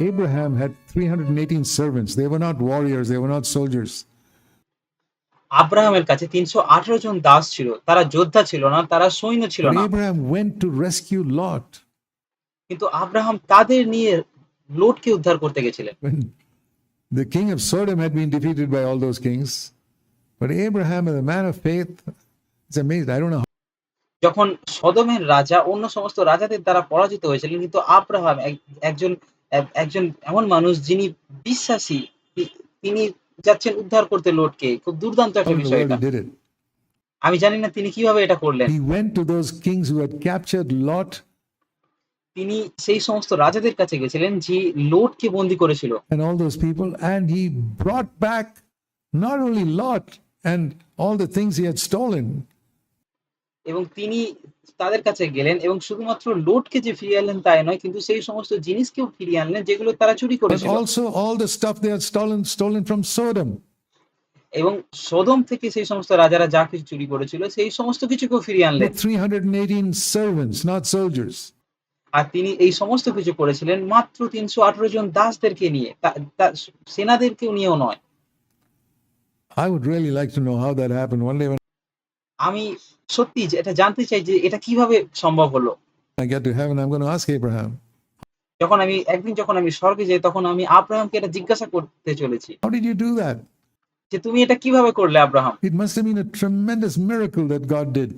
Abraham had 318 servants. They were not warriors, they were not soldiers. আব্রাহামের কাছে তিনশো আঠারো জন দাস ছিল তারা যোদ্ধা ছিল না তারা সৈন্য ছিল না Abraham went to rescue Lot কিন্তু আব্রাহাম তাদের নিয়ে লোটকে উদ্ধার করতে গেছিলেন when the king of Sodom had been defeated by all those kings. But Abraham, as a man of faith, it's amazing. I don't know যখন সদমের রাজা অন্য সমস্ত রাজাদের দ্বারা পরাজিত হয়েছিলেন কিন্তু আব্রাহাম একজন এক- একজন এমন মানুষ যিনি বিশ্বাসী তিনি যাচ্ছেন উদ্ধার করতে লোটকে। খুব দুর্দান্ত একটা বিষয় এটা। আমি জানি না তিনি কীভাবে এটা করলেন। He went to those kings who had captured Lot তিনি সেই সমস্ত রাজাদের কাছে গেছিলেন যে লোটকে বন্দি করেছিল। And all those people and he brought back not only Lot and all the things he had stolen এবং তিনি তাদের কাছে গেলেন এবং শুধুমাত্র লোটকে যে ফিরিয়ে আনলেন তাই নয় কিন্তু সেই সমস্ত জিনিসকেও ফিরিয়ে আনলেন যেগুলো তারা চুরি করেছিল. এবং সদম থেকে সেই সমস্ত রাজারা যা কিছু চুরি করেছিল সেই সমস্ত কিছুকেও ফিরিয়ে আনলেন With 318 servants, not soldiers. আর তিনি এই সমস্ত কিছু করেছিলেন মাত্র তিনশো আঠারো জন দাসদেরকে নিয়ে সেনাদেরকেও নিয়েও নয় I would really like to know how that happened. One day when আমি সত্যি যে এটা জানতে চাই যে এটা কীভাবে সম্ভব হলো। যখন আমি একদিন যখন আমি স্বর্গে যাই তখন আমি আব্রাহামকে এটা জিজ্ঞাসা করতে চলেছি। যে তুমি এটা কীভাবে করলে Abraham? It must have been a tremendous miracle that God did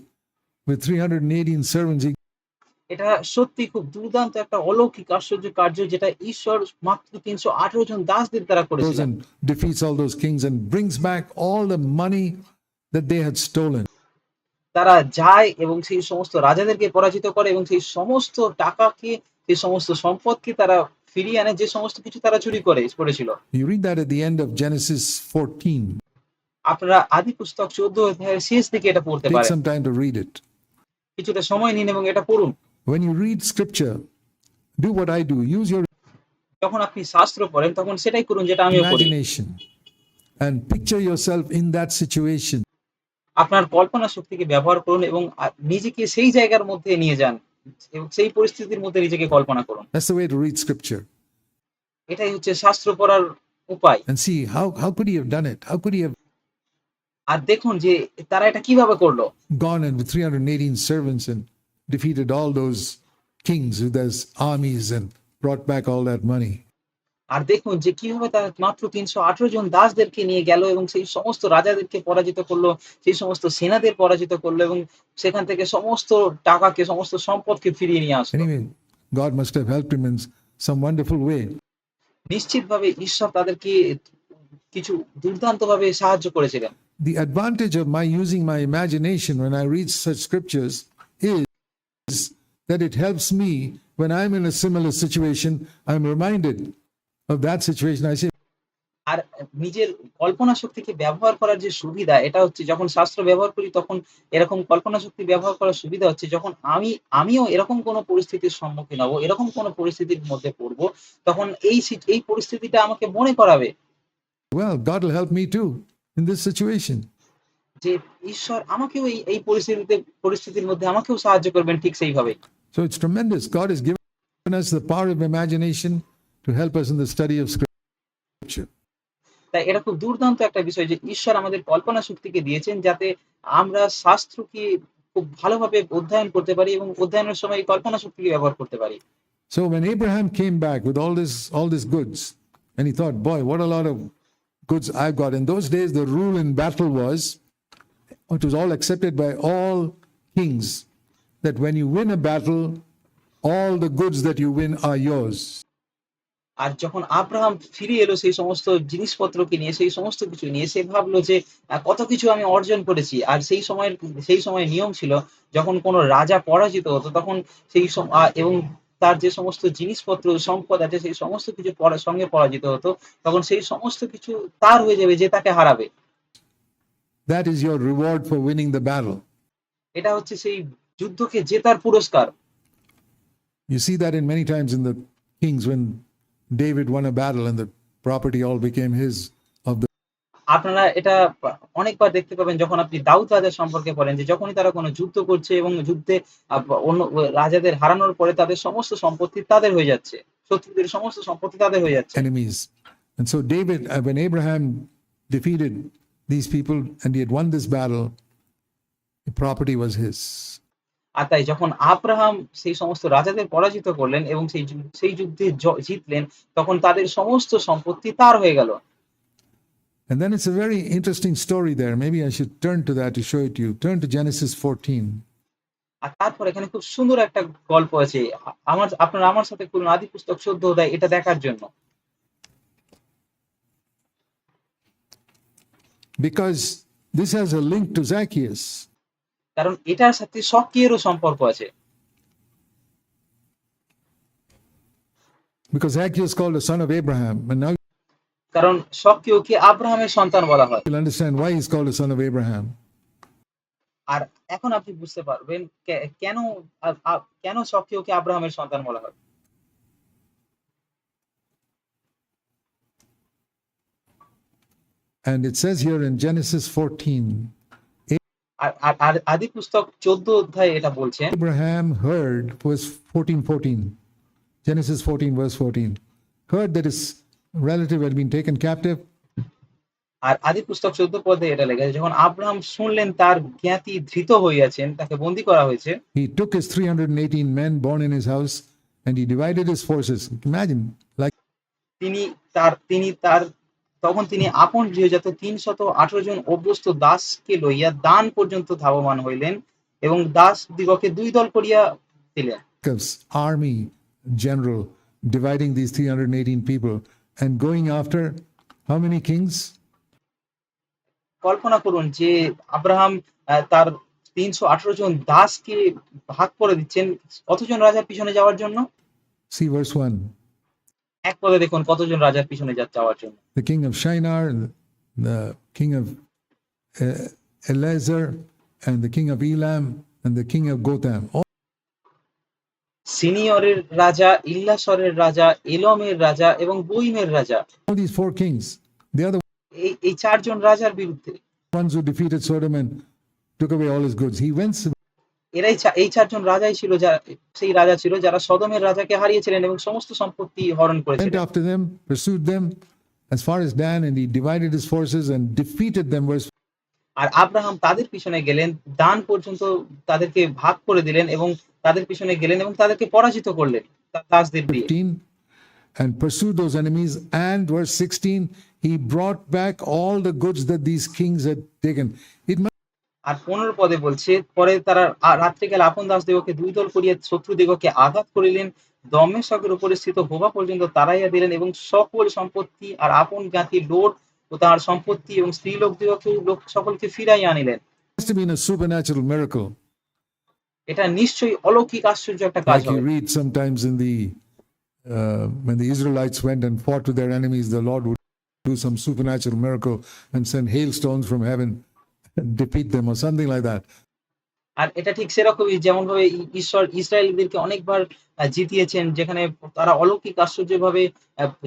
with 318 servants এটা সত্যি খুব দুর্দান্ত একটা অলৌকিক আশ্চর্য কার্য যেটা ঈশ্বর মাত্র 318 জন দাসদের তারা করেছিলেন। Defeats all those kings and brings back all the money that they had stolen তারা যায় এবং সেই সমস্ত রাজাদেরকে পরাজিত করে এবং সেই সমস্ত টাকাকে সেই সমস্ত সম্পদকে তারা ফিরিয়ে আনে যে সমস্ত কিছু তারা চুরি করে করেছিল You read that at the end of Genesis 14. আপনারা আদি পুস্তক চোদ্দ অধ্যায়ের শেষ দিকে এটা পড়তে Take পারেন some time to read it. কিছুটা সময় নিন এবং এটা পড়ুন When you read scripture, do what I do. Use your যখন আপনি শাস্ত্র পড়েন তখন সেটাই করুন যেটা আমিও করি imagination and picture yourself in that situation. আপনার কল্পনা শক্তিকে ব্যবহার করুন এবং নিজেকে সেই জায়গার মধ্যে নিয়ে যান সেই পরিস্থিতির মধ্যে নিজেকে কল্পনা করুন That's the way to read scripture এটাই হচ্ছে শাস্ত্র পড়ার উপায় and see how, how could he have done it? How could he have আর দেখুন যে তারা এটা কীভাবে করল gone in with 318 servants and defeated all those kings with those armies and brought back all that money? আর দেখুন যে কীভাবে তারা মাত্র তিনশো আঠারো জন দাসদেরকে নিয়ে গেল এবং সেই সমস্ত রাজাদেরকে পরাজিত করল সেই সমস্ত সেনাদের পরাজিত করল এবং সেখান থেকে সমস্ত টাকাকে সমস্ত সম্পদকে ফিরিয়ে নিয়ে আসলো God must have helped him in some wonderful way. নিশ্চিতভাবে ঈশ্বর তাদেরকে কিছু দুর্দান্ত সাহায্য করেছিলেন The advantage of my using my imagination when I read such scriptures is that it helps me when I'm in a similar situation. I'm reminded of that situation. I say, আর নিজের কল্পনা শক্তিকে ব্যবহার করার যে সুবিধা এটা হচ্ছে যখন শাস্ত্র ব্যবহার করি তখন এরকম কল্পনা শক্তি ব্যবহার করার সুবিধা হচ্ছে যখন আমি আমিও এরকম কোনো পরিস্থিতির সম্মুখীন হব এরকম কোনো পরিস্থিতির মধ্যে পড়ব তখন এই এই পরিস্থিতিটা আমাকে মনে করাবে well, God will help me too in this situation. যে ঈশ্বর আমাকেও এই এই পরিস্থিতিতে পরিস্থিতির মধ্যে আমাকেও সাহায্য করবেন ঠিক সেইভাবে So it's tremendous. God has given us the power of imagination to help us in the study of scripture. তাই এটা খুব দুর্দান্ত একটা বিষয় যে ঈশ্বর আমাদের কল্পনা শক্তিকে দিয়েছেন যাতে আমরা শাস্ত্রকে খুব ভালোভাবে অধ্যয়ন করতে পারি এবং অধ্যয়নের সময় এই কল্পনা শক্তিকে ব্যবহার করতে পারি So when Abraham came back with all this, all this goods, and he thought, boy, what a lot of goods I've got. In those days, the rule in battle was, it was all accepted by all kings, that when you win a battle, all the goods that you win are yours. আর যখন Abraham ফিরে এলো সেই সমস্ত জিনিসপত্রকে নিয়ে সেই সমস্ত কিছু নিয়ে সে ভাবলো যে কত কিছু আমি অর্জন করেছি। আর সেই সময়ের সেই সময় নিয়ম ছিল যখন কোনো রাজা পরাজিত হতো তখন সেই এবং তার যে সমস্ত জিনিসপত্র সম্পদ আছে সেই সমস্ত কিছু সঙ্গে পরাজিত হতো তখন সেই সমস্ত কিছু তার হয়ে যাবে যে তাকে হারাবে। That is your reward for winning the battle. এটা হচ্ছে সেই যুদ্ধকে জেতার পুরস্কার। You see that in many times in the kings when David won a battle and the property all became his of the আপনারা এটা অনেকবার দেখতে পাবেন যখন আপনি দাউদ রাজা সম্পর্কে পড়েন যে যখনই তারা কোনো যুদ্ধ করছে এবং যুদ্ধে আহ, অন্য রাজাদের হারানোর পরে তাদের সমস্ত সম্পত্তি তাদের হয়ে যাচ্ছে শত্রুদের সমস্ত সম্পত্তি তাদের হয়ে যাচ্ছে enemies. And so David, uh, when Abraham defeated these people and he had won this battle, the property was his. আর তাই যখন আব্রাহাম সেই সমস্ত রাজাদের পরাজিত করলেন এবং সেই সেই যুদ্ধে জিতলেন তখন তাদের সমস্ত সম্পত্তি তার হয়ে গেল And then it's a very interesting story there. Maybe I should turn to that to show it to you. Turn to Genesis 14. আর তারপর এখানে খুব সুন্দর একটা গল্প আছে আমার আপনারা আমার সাথে করুন আদি পুস্তক চোদ্দ অধ্যায় এটা দেখার জন্য Because this has a link to Zacchaeus. কারণ এটার সাথে সক্রিয়েরও সম্পর্ক আছে Because Zacchaeus called the son of Abraham. And now কারণ সক্রিয়কে আব্রাহামের সন্তান বলা হয় you'll understand why he's called the son of Abraham. আর এখন আপনি বুঝতে পারবেন কেন কেন সক্রিয়কে আব্রাহামের সন্তান বলা হয় And it says here in Genesis 14 আর আর- আর আর আদি পুস্তক 14 অধ্যায়ে এটা বলছে Ibrahim heard was 14 14 Genesis 14 verse 14 heard that is relative had been taken captive আর আদি পুস্তক 14 পদে এটা লেখা আছে যখন আব্রাহাম শুনলেন তার জ্ঞাতি ধৃত হইয়াছেন তাকে বন্দী করা হয়েছে। He took his 318 men born in his house and he divided his forces. Imagine like তিনি তার তিনি তার তখন তিনি আপন গৃহজাত তিনশত আঠারো জন অভ্যস্ত দাসকে লইয়া দান পর্যন্ত ধাবমান হইলেন এবং দাস দিগকে দুই দল করিয়া দিলেন army general dividing these 318 people and going after how many kings? কল্পনা করুন যে আব্রাহাম তার তিনশো আঠারো জন দাসকে ভাগ করে দিচ্ছেন কতজন রাজার পিছনে যাওয়ার জন্য See verse 1. এক পদে দেখুন কতজন রাজার পিছনে যাওয়ার জন্য The king of Shinar, the king of uh, Eleazar, and the king of Elam, and the king of Gotham. All সিনিয়রের রাজা ইল্লাসরের রাজা এলমের রাজা এবং বইমের রাজা these four kings, they are the এই এই চারজন রাজার বিরুদ্ধে ones who defeated Sodom and took away all his goods. He went এরাই এই চারজন রাজাই ছিল যারা সেই রাজা ছিল যারা সদমের রাজাকে হারিয়েছিলেন এবং সমস্ত সম্পত্তি হরণ করেছিলেন। আর আব্রাহাম তাদের পিছনে গেলেন দান পর্যন্ত তাদেরকে ভাগ করে দিলেন এবং তাদের পিছনে গেলেন এবং তাদেরকে পরাজিত করলেন তাজদের and pursued those enemies and verse 16 he brought back all the goods that these kings had taken. It আর পনেরো পদে বলছে পরে তারা রাত্রিকাল আপন দাস দেবকে দুই দল করিয়া শত্রু দেবকে আঘাত করিলেন। দমেশকের উপরে স্থিত হোবা পর্যন্ত তারাইয়া দিলেন এবং সকল সম্পত্তি আর আপন জ্ঞাতি লোট ও তার সম্পত্তি এবং স্ত্রী লোক লোক সকলকে ফিরাই আনিলেন। এটা নিশ্চয়ই অলৌকিক আশ্চর্য একটা কাজ read sometimes in the when the went and fought their enemies the lord some supernatural miracle and send from heaven. Defeat them or something like that. আর এটা ঠিক সেরকমই যেমন ভাবে ঈশ্বর ইসরায়েলদেরকে অনেকবার জিতিয়েছেন যেখানে তারা অলৌকিক আশ্চর্যভাবে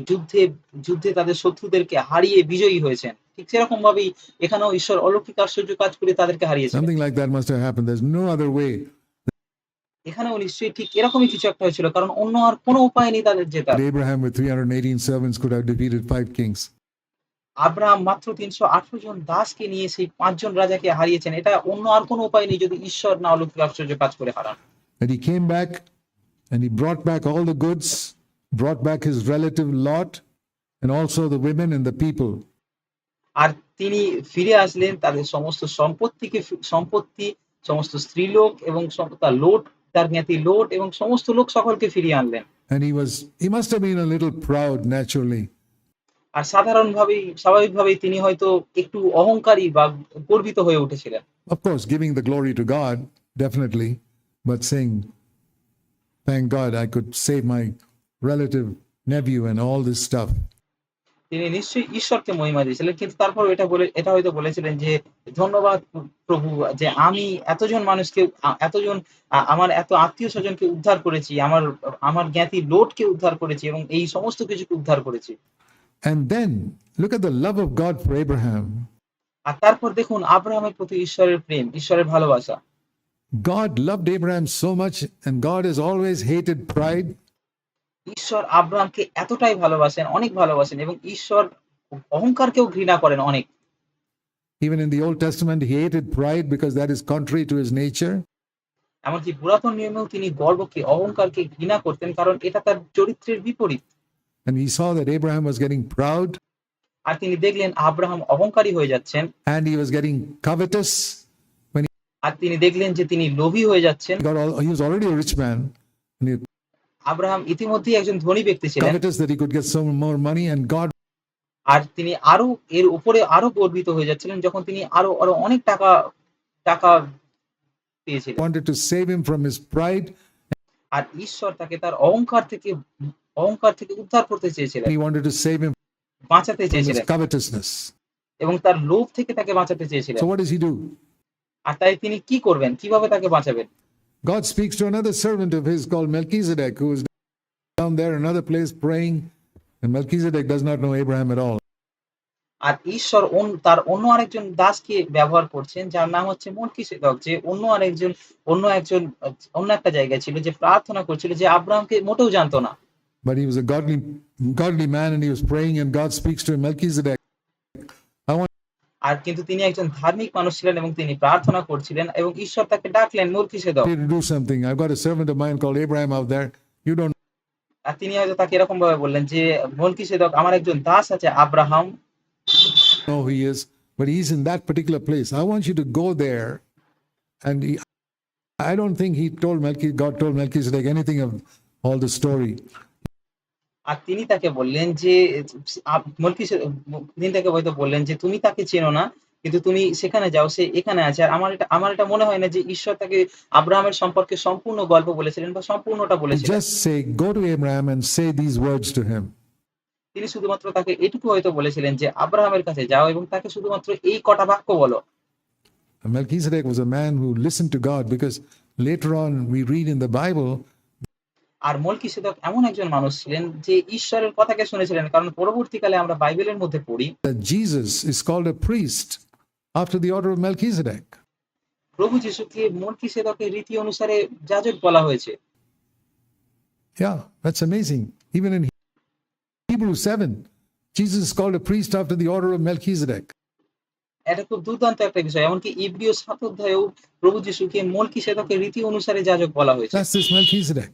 যুদ্ধে যুদ্ধে তাদের শত্রুদেরকে হারিয়ে বিজয়ী হয়েছেন ঠিক সেরকম ভাবেই এখানেও ঈশ্বর অলৌকিক আশ্চর্য কাজ করে তাদেরকে হারিয়েছেন Something like that must have happened. There's no other way. এখানেও নিশ্চয়ই ঠিক এরকমই কিছু একটা হয়েছিল কারণ অন্য আর কোনো উপায় নেই তাদের জেতার Abraham with 318 servants could have defeated five kings. Abraham মাত্র তিনশো আঠারো জন দাসকে নিয়ে সেই পাঁচজন রাজাকে হারিয়েছেন এটা অন্য আর কোনো উপায় নেই যদি ঈশ্বর না অলৌকিক আশ্চর্য কাজ করে হারান And he came back and he brought back all the goods, brought back his relative Lot, and also the women and the people. আর তিনি ফিরে আসলেন তাদের সমস্ত সম্পত্তিকে সম্পত্তি সমস্ত স্ত্রীলোক এবং সম- তার লোট তার জ্ঞাতি লোট এবং সমস্ত লোক সকলকে ফিরিয়ে আনলেন And he was, he must have been a little proud naturally. আর সাধারণভাবেই স্বাভাবিকভাবেই তিনি হয়তো একটু অহংকারী বা গর্বিত হয়ে উঠেছিলেন Of course, giving the glory to God, definitely, but saying, thank God I could save my relative nephew and all this stuff. তিনি নিশ্চয়ই ঈশ্বরকে মহিমা দিয়েছিলেন কিন্তু তারপর এটা বলে এটা হয়তো বলেছিলেন যে ধন্যবাদ প্রভু যে আমি এতজন মানুষকে এতজন আমার এত আত্মীয় স্বজনকে উদ্ধার করেছি আমার আমার জ্ঞাতি লোটকে উদ্ধার করেছি এবং এই সমস্ত কিছুকে উদ্ধার করেছি And then look at the love of God for Abraham. আর তারপর দেখুন আব্রাহামের প্রতি ঈশ্বরের প্রেম ঈশ্বরের ভালোবাসা God loved Abraham so much, and God has always hated pride. ঈশ্বর আব্রাহামকে এতটাই ভালোবাসেন, অনেক ভালোবাসেন এবং ঈশ্বর অহংকারকেও ঘৃণা করেন অনেক। Even in the Old Testament, he hated pride because that is contrary to his nature. এমনকি পুরাতন নিয়মেও তিনি গর্বকে, অহংকারকে ঘৃণা করতেন কারণ এটা তার চরিত্রের বিপরীত। And he saw that Abraham was getting proud আর তিনি দেখলেন আব্রাহাম অহংকারী হয়ে যাচ্ছেন and he was getting covetous. আর তিনি দেখলেন যে তিনি লোভী হয়ে যাচ্ছেন। He, got all, he was already a rich man. And he Abraham ইতিমধ্যেই একজন ধনী ব্যক্তি ছিলেন covetous that he could get so more money, and God আর তিনি আরও এর উপরে আরও গর্বিত হয়ে যাচ্ছিলেন যখন তিনি আরও আরও অনেক টাকা টাকা পেয়েছিলেন wanted to save him from his pride. আর ঈশ্বর তাকে তার অহংকার থেকে অহংকার থেকে উদ্ধার করতে চেয়েছিলেন। বাঁচাতে এবং তার লোভ থেকে তাকে বাঁচাতে চেয়েছিলেন। আর তাই তিনি কি করবেন? কীভাবে তাকে বাঁচাবেন? God speaks to another servant of call Melchizedek who place praying and আর ঈশ্বর অন তার অন্য আরেকজন দাসকে ব্যবহার করছেন যার নাম হচ্ছে মলকিজেডেক যে অন্য আরেকজন অন্য একজন অন্য একটা জায়গায় ছিল যে প্রার্থনা করছিল যে আব্রাহামকে মোটেও জানতো না। But he was a godly, godly man and he was praying, and God speaks to him, Melchizedek. I want আর কিন্তু তিনি একজন ধার্মিক মানুষ ছিলেন এবং তিনি প্রার্থনা করছিলেন এবং ঈশ্বর তাকে ডাকলেন মল্কিসেদক to do something. I've got a servant of mine called Abraham out there. You don't আর তিনি হয়তো তাকে এরকম ভাবে বললেন যে মল্কিসেদক আমার একজন দাস আছে Abraham know who he is, but he's in that particular place. I want you to go there. And he, I don't think he told Melchizedek, God told Melchizedek anything of all the story. আর তিনি তাকে বললেন যে তিনি তাকে হয়তো বললেন যে তুমি তাকে চেনো না কিন্তু তুমি সেখানে যাও সে এখানে আছে। আর আমার এটা আমার এটা মনে হয় না যে ঈশ্বর তাকে আব্রাহামের সম্পর্কে সম্পূর্ণ গল্প বলেছিলেন বা সম্পূর্ণটা বলেছিলেন। These words to him. তিনি শুধুমাত্র তাকে এটুকু হয়তো বলেছিলেন যে আব্রাহামের কাছে যাও এবং তাকে শুধুমাত্র এই কটা বাক্য বলো। Melchizedek was a man who listened to God because later on we read in the Bible আর মলকি সেদক এমন একজন মানুষ ছিলেন যে ঈশ্বরের কথাকে শুনেছিলেন কারণ পরবর্তীকালে আমরা বাইবেলের মধ্যে পড়ি। Jesus is called a priest after the order of Melchizedek প্রভু যিশুকে মলকি সেদকের রীতি অনুসারে যাজক বলা হয়েছে। Yeah that's amazing even in Hebrew 7 Jesus called a priest after the order of Melchizedek এটা খুব দুর্দান্ত একটা বিষয় এমনকি ইব্রিয় সাত অধ্যায়েও প্রভু যিশুকে মলকি সেদকের রীতি অনুসারে যাজক বলা হয়েছে। দ্যাটস মেলকিজেডেক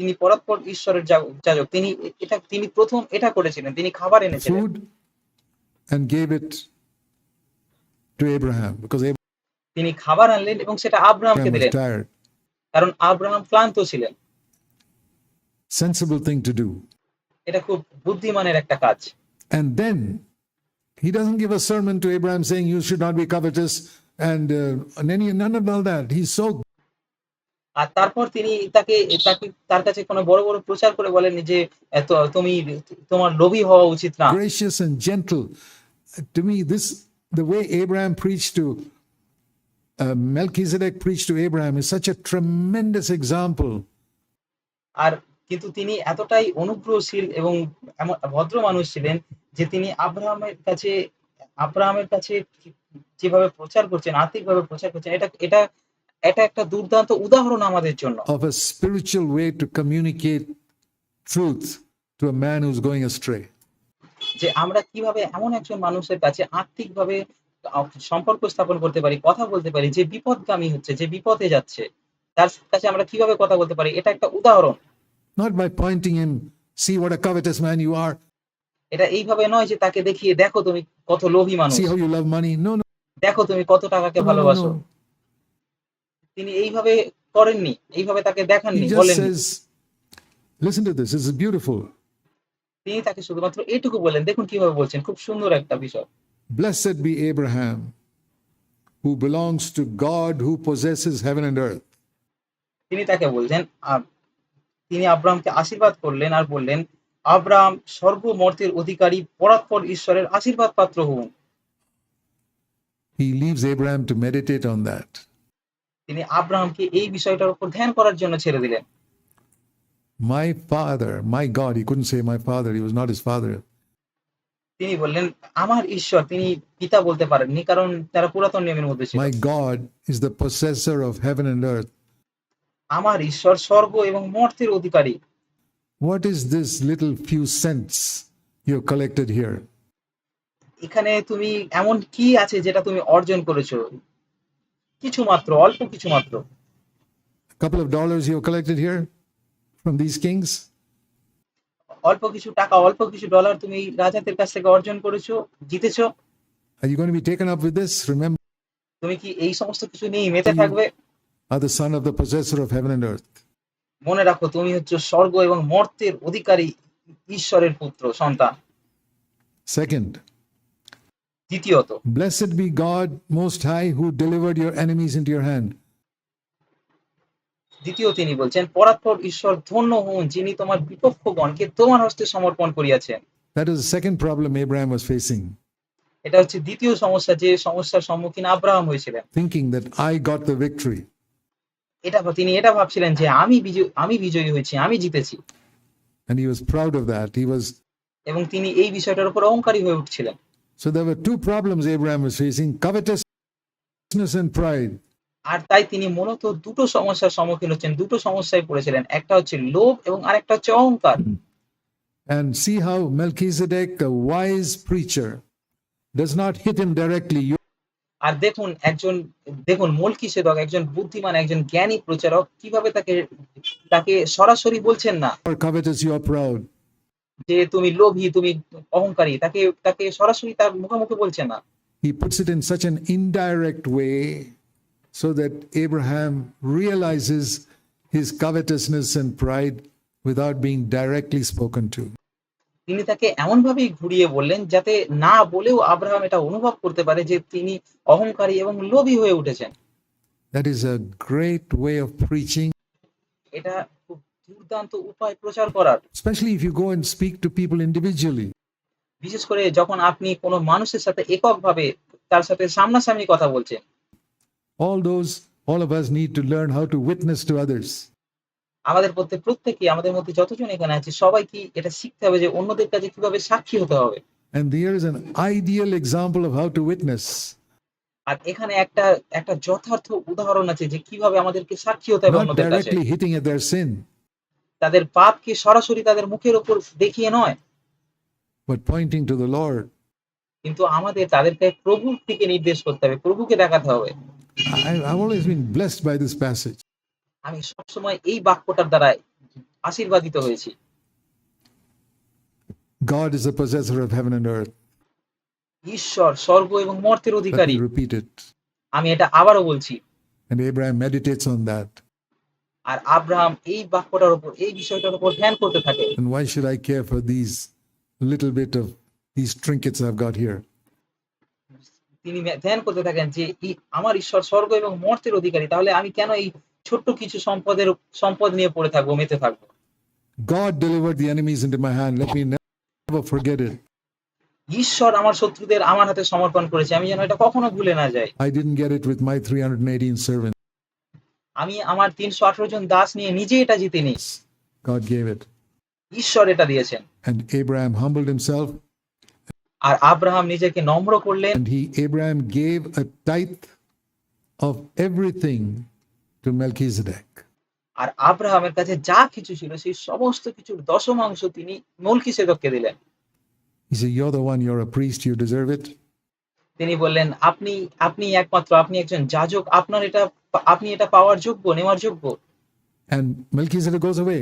তিনি পরস্পর ঈশ্বরের যাজক তিনি এটা তিনি প্রথম এটা করেছিলেন তিনি খাবার এনেছিলেন and gave it to Abraham because তিনি খাবার আনলেন এবং সেটা আব্রাহামকে দিলেন কারণ আব্রাহাম ক্লান্ত ছিলেন Sensible thing to do. এটা খুব বুদ্ধিমানের একটা কাজ And then he doesn't give a sermon to Abraham saying you should not be covetous and, uh, and any, none of all that. He's so আর তারপর তিনি তাকে তাকে তার কাছে কোনো বড় বড় প্রচার করে বলেন যে এত তুমি তোমার লোভী হওয়া উচিত না gracious and gentle. To me, this the way Abraham preached to uh, Melchizedek preached to Abraham is such a tremendous example. আর কিন্তু তিনি এতটাই অনুগ্রহশীল এবং এমন ভদ্র মানুষ ছিলেন যে তিনি আব্রাহামের কাছে আব্রাহামের কাছে যেভাবে প্রচার করছেন আর্থিকভাবে প্রচার করছেন এটা এটা এটা একটা দুর্দান্ত উদাহরণ আমাদের জন্য of a spiritual way to communicate truth to a man who's going astray. যে আমরা কীভাবে এমন একজন মানুষের কাছে আর্থিকভাবে সম্পর্ক স্থাপন করতে পারি কথা বলতে পারি যে বিপদগামী হচ্ছে যে বিপদে যাচ্ছে তার কাছে আমরা কীভাবে কথা বলতে পারি এটা একটা উদাহরণ Not by pointing him, see what a covetous man you are, এটা এইভাবে নয় যে তাকে দেখিয়ে দেখো তুমি কত লোভী মানুষ see how you love money. No, no, দেখো তুমি কত টাকাকে ভালোবাসো. তিনি এইভাবে করেননি এইভাবে তাকে দেখাননি বলেননি beautiful. তিনি তাকে শুধুমাত্র এইটুকু বলেন দেখুন কীভাবে বলছেন খুব সুন্দর একটা বিষয় Blessed be Abraham, who belongs to God who possesses heaven and earth. তিনি তাকে বলছেন তিনি আব্রাহামকে আশীর্বাদ করলেন আর বললেন আব্রাহাম স্বর্গ মর্তের অধিকারী পরাৎপর ঈশ্বরের আশীর্বাদ পাত্র হন He leaves Abraham to meditate on that. তিনি আব্রাহামকে এই বিষয়টার উপর ধ্যান করার জন্য ছেড়ে দিলেন My father, my God, he couldn't say my father, he was not his father. তিনি বললেন আমার ঈশ্বর তিনি পিতা বলতে পারেননি কারণ তারা পুরাতন নিয়মের মধ্যে ছিল My God is the possessor of heaven and earth. আমার ঈশ্বর স্বর্গ এবং মর্তের অধিকারী What is this little few cents you've collected here? এখানে তুমি এমন কি আছে যেটা তুমি অর্জন করেছ কিছু মাত্র অল্প কিছু মাত্র couple of dollars you've collected here from these kings? অল্প কিছু টাকা অল্প কিছু ডলার তুমি রাজাদের কাছ থেকে অর্জন করেছ জিতেছো Are you going to be taken up with this? Remember, তুমি কি এই সমস্ত কিছু নিয়ে মেতে থাকবে are the son of the possessor of heaven and earth. মনে রাখো তুমি হচ্ছে স্বর্গ এবং মর্তের অধিকারী ঈশ্বরের পুত্র সন্তান Second, দ্বিতীয়ত blessed be God Most High who delivered your enemies into your hand. দ্বিতীয় তিনি বলছেন পরাৎপর ঈশ্বর ধন্য হন যিনি তোমার বিপক্ষগণকে তোমার হস্তে সমর্পণ করিয়াছেন That is the second problem Abraham was facing, এটা হচ্ছে দ্বিতীয় সমস্যা যে সমস্যার সম্মুখীন আব্রাহাম হয়েছিলেন thinking that I got the victory. এটা তিনি এটা ভাবছিলেন যে আমি বিজয় আমি বিজয়ী হয়েছি আমি জিতেছি And he was proud of that. He was এবং তিনি এই বিষয়টার উপর অহংকারী হয়ে উঠছিলেন so there were two problems Abraham was facing covetousness and pride. আর তাই তিনি মূলত দুটো সমস্যার সম্মুখীন হচ্ছেন দুটো সমস্যায় পড়েছিলেন একটা হচ্ছে লোভ এবং আরেকটা হচ্ছে অহংকার And see how Melchizedek, a wise preacher, does not hit him directly. You আর দেখুন একজন দেখুন মলকি সেদক একজন বুদ্ধিমান একজন জ্ঞানী প্রচারক কীভাবে তাকে তাকে সরাসরি বলছেন না are covetous, you are proud. যে তুমি লোভী তুমি অহংকারী তাকে তাকে সরাসরি তার মুখোমুখি বলছেন না He puts it in such an indirect way so that Abraham realizes his covetousness and pride without being directly spoken to. তিনি তাকে এমন ভাবেই ঘুরিয়ে বললেন যাতে না বলেও আব্রাহাম এটা অনুভব করতে পারে যে তিনি অহংকারী এবং লোভী হয়ে উঠেছেন That is a great way of preaching, এটা দুর্দান্ত উপায় প্রচার করার especially if you go and speak to people individually. বিশেষ করে যখন আপনি কোনো মানুষের সাথে এককভাবে তার সাথে সামনাসামনি কথা বলছেন All those, all of us need to learn how to witness to others. আমাদের মধ্যে প্রত্যেকে আমাদের মধ্যে যতজন এখানে আছে সবাই কি এটা শিখতে হবে যে অন্যদের কাছে কীভাবে সাক্ষী হতে হবে And here is an ideal example of how to witness. আর এখানে একটা একটা যথার্থ উদাহরণ আছে যে কীভাবে আমাদেরকে সাক্ষী হতে হবে অন্যদের কাছে তাদের পাপকে সরাসরি তাদের মুখের উপর দেখিয়ে নয়? But pointing to the lord কিন্তু আমাদের তাদেরকে প্রভুর দিকে নির্দেশ করতে হবে প্রভুকে দেখাতে হবে। I have always been blessed by this passage আমি সব সময় এই বাক্যটার দ্বারা আশীর্বাদিত হয়েছি। God is the possessor of heaven and earth ঈশ্বর স্বর্গ এবং মর্তের অধিকারী। রিপিটেড আমি এটা আবারও বলছি। And Abraham meditates on that R Abraham এই বাক্যটার উপর এই বিষয়টার উপর ধ্যান করতে থাকে And why should I care for these little bit of these trinkets I've got here? তিনি ধ্যান করতে থাকেন যে আমার ঈশ্বর স্বর্গ এবং মর্তের অধিকারী তাহলে আমি কেন এই ছোট্ট কিছু সম্পদের সম্পদ নিয়ে পড়ে থাকব মেতে থাকব God delivered the enemies into my hand. Let me never forget it. ঈশ্বর আমার শত্রুদের আমার হাতে সমর্পণ করেছে আমি যেন এটা কখনো ভুলে না যাই I didn't get it with my 318 servants. আমি আমার তিনশো আঠারো জন দাস নিয়ে নিজে এটা জিতিনি God gave it. ঈশ্বর এটা দিয়েছেন And Abraham humbled himself আর আব্রাহাম নিজেকে নম্র করলেন and he Abraham gave a tithe of everything to Melchizedek. আর আব্রাহামের কাছে যা কিছু ছিল সেই সমস্ত কিছুর দশমাংশ তিনি মলকি সেদককে দিলেন He said, You're the one, you're a priest, you deserve it. তিনি বললেন আপনি আপনি একমাত্র আপনি একজন যাজক আপনার এটা আপনি এটা পাওয়ার যোগ্য নেওয়ার যোগ্য And Melchizedek goes away.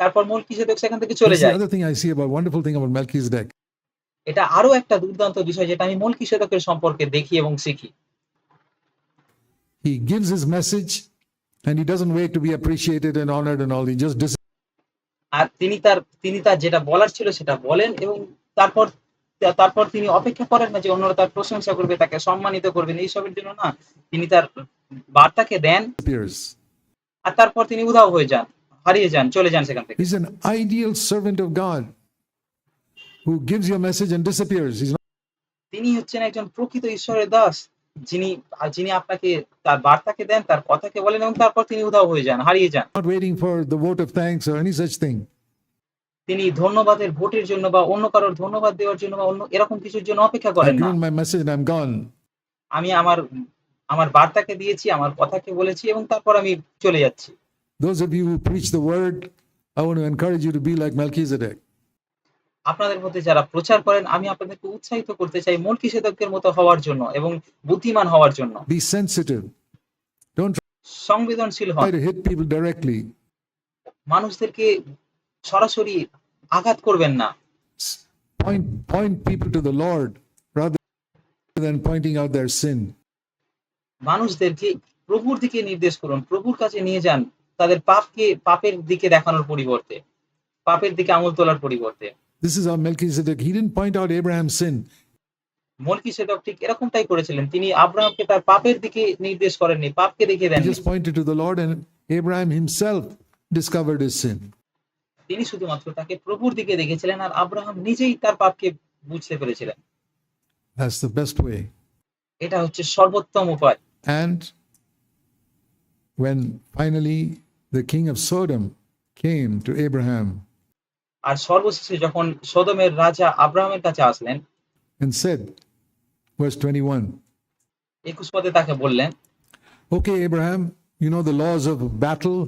তারপর মলকি সেদক সেখান থেকে চলে যায় other thing I see about wonderful thing about Melchizedek. এটা আরও একটা দুর্দান্ত বিষয় যেটা আমি মলকি সেদকের সম্পর্কে দেখি এবং শিখি He gives his message and he doesn't wait to be appreciated and honored and all. He just dis- আর তিনি তার তিনি তার যেটা বলার ছিল সেটা বলেন এবং তারপর তারপর তিনি অপেক্ষা করেন না যে অন্যরা তার প্রশংসা করবে তাকে সম্মানিত করবেন এইসবের জন্য না তিনি তার বার্তাকে দেন আর তারপর তিনি উধাও হয়ে যান হারিয়ে যান চলে যান সেখান থেকে servant of God who gives you a message and disappears. He's not তিনি হচ্ছেন একজন প্রকৃত ঈশ্বরের দাস যিনি যিনি আপনাকে তার বার্তাকে দেন তার কথাকে বলেন এবং তারপর তিনি উধাও হয়ে যান হারিয়ে যান waiting for the vote of thanks or any such thing. তিনি ধন্যবাদের ভোটের জন্য বা অন্য কারোর ধন্যবাদ দেওয়ার জন্য বা অন্য এরকম কিছুর জন্য অপেক্ষা করেন না. আমি আমার আমার বার্তাকে দিয়েছি আমার কথাকে বলেছি এবং তারপর আমি চলে যাচ্ছি Those of you who preach the word, I want to encourage you to be like Melchizedek. আপনাদের মধ্যে যারা প্রচার করেন আমি আপনাদেরকে উৎসাহিত করতে চাই মূল কিষেদকের মতো হওয়ার জন্য এবং বুদ্ধিমান হওয়ার জন্য Be sensitive. Don't সংবেদনশীল হন hit people directly. মানুষদেরকে সরাসরি আঘাত করবেন না Point, point people to the Lord rather than pointing out their sin. মানুষদেরকে প্রভুর দিকে নির্দেশ করুন প্রভুর কাছে নিয়ে যান তাদের পাপকে পাপের দিকে দেখানোর পরিবর্তে পাপের দিকে আঙুল তোলার পরিবর্তে This is how Melchizedek, he didn't point out Abraham's sin. মলকি সেদক ঠিক এরকমটাই করেছিলেন তিনি আব্রাহামকে তার পাপের দিকে নির্দেশ করেননি পাপকে দেখিয়ে He just pointed to the Lord and Abraham himself discovered his sin. তিনি শুধুমাত্র তাকে প্রভুর দিকে দেখেছিলেন আর আব্রাহাম নিজেই তার পাপকে বুঝতে পেরেছিলেন That's the best way. এটা হচ্ছে সর্বোত্তম উপায় And when finally the king of Sodom came to Abraham আর সর্বশেষে যখন সদমের রাজা আব্রাহামের কাছে আসলেন and said, verse 21, একুশ পদে তাকে বললেন Okay, Abraham, you know the laws of battle.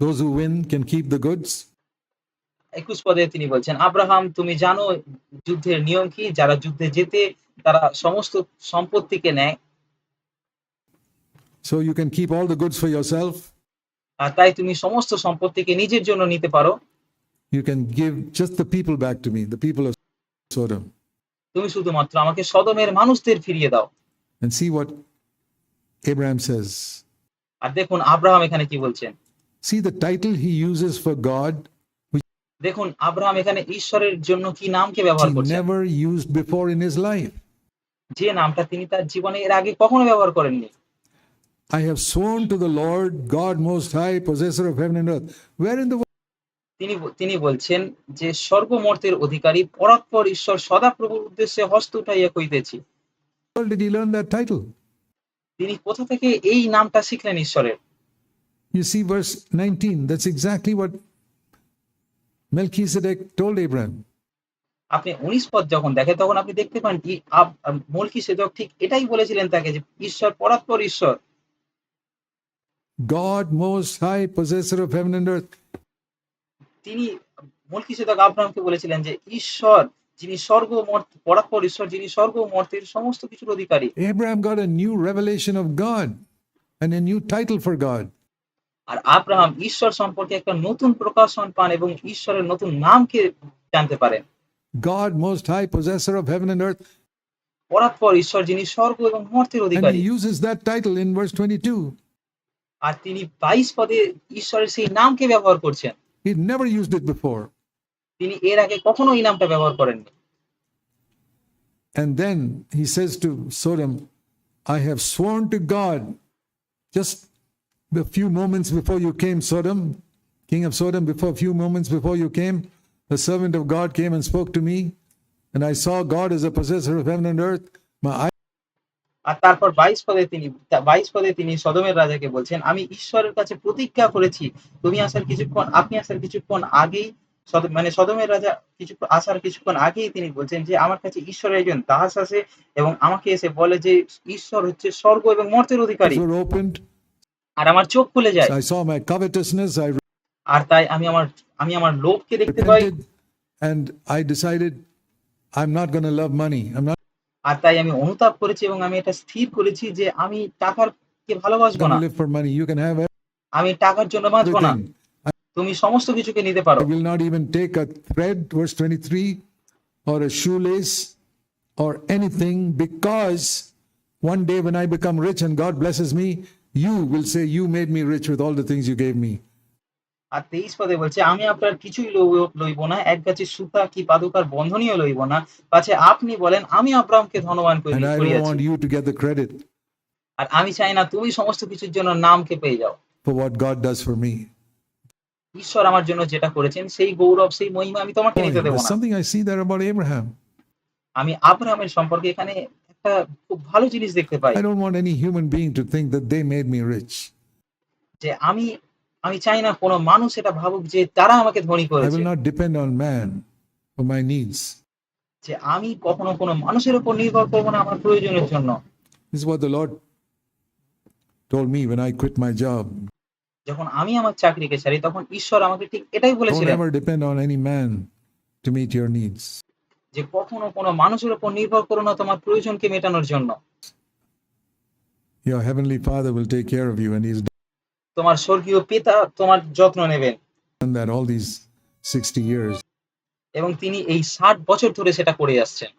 Those who win can keep the goods. একুশ পদে তিনি বলছেন আব্রাহাম তুমি জানো যুদ্ধের নিয়ম কি যারা যুদ্ধে যেতে তারা সমস্ত সম্পত্তিকে নেয় So you can keep all the goods for yourself. তাই তুমি সমস্ত সম্পত্তিকে নিজের জন্য নিতে পারো You can give just the people back to me, the people of Sodom. তুমি শুধুমাত্র আমাকে সদমের মানুষদের ফিরিয়ে দাও And see what Abraham says. আর দেখুন আব্রাহাম এখানে কি বলছেন See the title he uses for God, দেখুন আব্রাহাম এখানে ঈশ্বরের জন্য কি নামকে ব্যবহার করছেন? Never used before in his life যে নামটা তিনি তার জীবনে এর আগে কখনো ব্যবহার করেননি। I have sworn to the lord God most high possessor of heaven and earth where in the তিনি তিনি বলছেন যে সর্বমর্তের অধিকারী পরাত্পর ঈশ্বর সদাপ্রভুর উদ্দেশ্যে হস্ত উঠাইয়া কইতেছি did he learn that title তিনি কোথা থেকে এই নামটা শিখলেন ঈশ্বরের? You see verse 19 that's exactly what Melchizedek told Abraham. আপনি উনিশ পদ যখন দেখেন তখন আপনি দেখতে পান কি মলকি সেদক ঠিক এটাই বলেছিলেন তাকে যে ঈশ্বর পরাৎপর ঈশ্বর God Most High, possessor of heaven and earth. তিনি মলকি সেদক আব্রাহামকে বলেছিলেন যে ঈশ্বর যিনি স্বর্গ মর্ত পরাৎপর ঈশ্বর যিনি স্বর্গ ও মর্তের সমস্ত কিছুর অধিকারী Abraham got a new revelation of God and a new title for God. আর আব্রাহাম ঈশ্বর সম্পর্কে একটা নতুন প্রকাশন পান এবং ঈশ্বরের নতুন নামকে জানতে পারেন God Most High, possessor of heaven and earth. পরাৎপর ঈশ্বর যিনি স্বর্গ এবং মর্তের And Adhikari he uses that title in verse 22. আর তিনি বাইশ পদে ঈশ্বরের সেই নামকে ব্যবহার করছেন He'd never used it before. তিনি এর আগে কখনো এই নামটা ব্যবহার করেননি And then he says to Sodom, I have sworn to God, just the few moments before you came, Sodom, king of Sodom, before a few moments before you came, the servant of God came and spoke to me, and I saw God as a possessor of heaven and earth. My eyes. আর তারপর বাইশ পদে তিনি বাইশ পদে তিনি সদমের রাজাকে বলছেন আমি ঈশ্বরের কাছে প্রতিজ্ঞা করেছি তুমি আসার কিছুক্ষণ আপনি আসার কিছুক্ষণ আগেই মানে সদমের রাজা কিছু আসার কিছুক্ষণ আগেই তিনি বলছেন যে আমার কাছে ঈশ্বরের একজন দাস আছে এবং আমাকে এসে বলে যে ঈশ্বর হচ্ছে স্বর্গ এবং মর্তের অধিকারী আর আমার চোখ খুলে যায় I saw my covetousness. I আর তাই আমি আমার আমি আমার লোভকে দেখতে পাই and I decided I'm not going to love money. I'm not আর তাই আমি অনুতাপ করেছি এবং আমি এটা স্থির করেছি যে আমি টাকার কে ভালোবাসবো না live for money. You can have আমি টাকার জন্য বাঁচবো না তুমি সমস্ত কিছুকে নিতে পারো I will not even take a thread, verse 23, or a shoelace or anything because one day when I become rich and God blesses me, you will say, You made me rich with all the things you gave me. আর তেইশ পদে বলছে আমি আপনার কিছুই লইব- না এক গাছি সুতা কি পাদুকার বন্ধনীয় লইব না পাছে আপনি বলেন আমি আব্রাহামকে ধনবান করি- And I don't করিয়াছি want you to get the credit আর আমি চাই না তুমি সমস্ত কিছুর জন্য নামকে পেয়ে যাও for what God does for me. ঈশ্বর আমার জন্য যেটা করেছেন সেই গৌরব সেই মহিমা আমি তোমাকে নিতে দেবো না something I see there about Abraham. আমি আব্রাহামের সম্পর্কে এখানে একটা খুব ভালো জিনিস দেখতে পাই। I don't want any human being to think যে আমি আমি চাই না কোনো মানুষ এটা ভাবুক যে তারা আমাকে ধনী করেছে। ম্যান ফর যে আমি কখনো কোনো মানুষের উপর নির্ভর করব না আমার প্রয়োজনের জন্য। Lord told me when i quit my job. যখন আমি আমার চাকরিকে ছাড়ি তখন ঈশ্বর আমাকে ঠিক এটাই বলেছিলেন। Don't depend on man to meet needs যে কখনো কোনো মানুষের উপর নির্ভর করো না তোমার প্রয়োজনকে মেটানোর জন্য। Your heavenly Father will take care of you, and He's তোমার স্বর্গীয় পিতা তোমার যত্ন নেবেন। and that all these 60 years. এবং তিনি এই ষাট বছর ধরে সেটা করে আসছেন।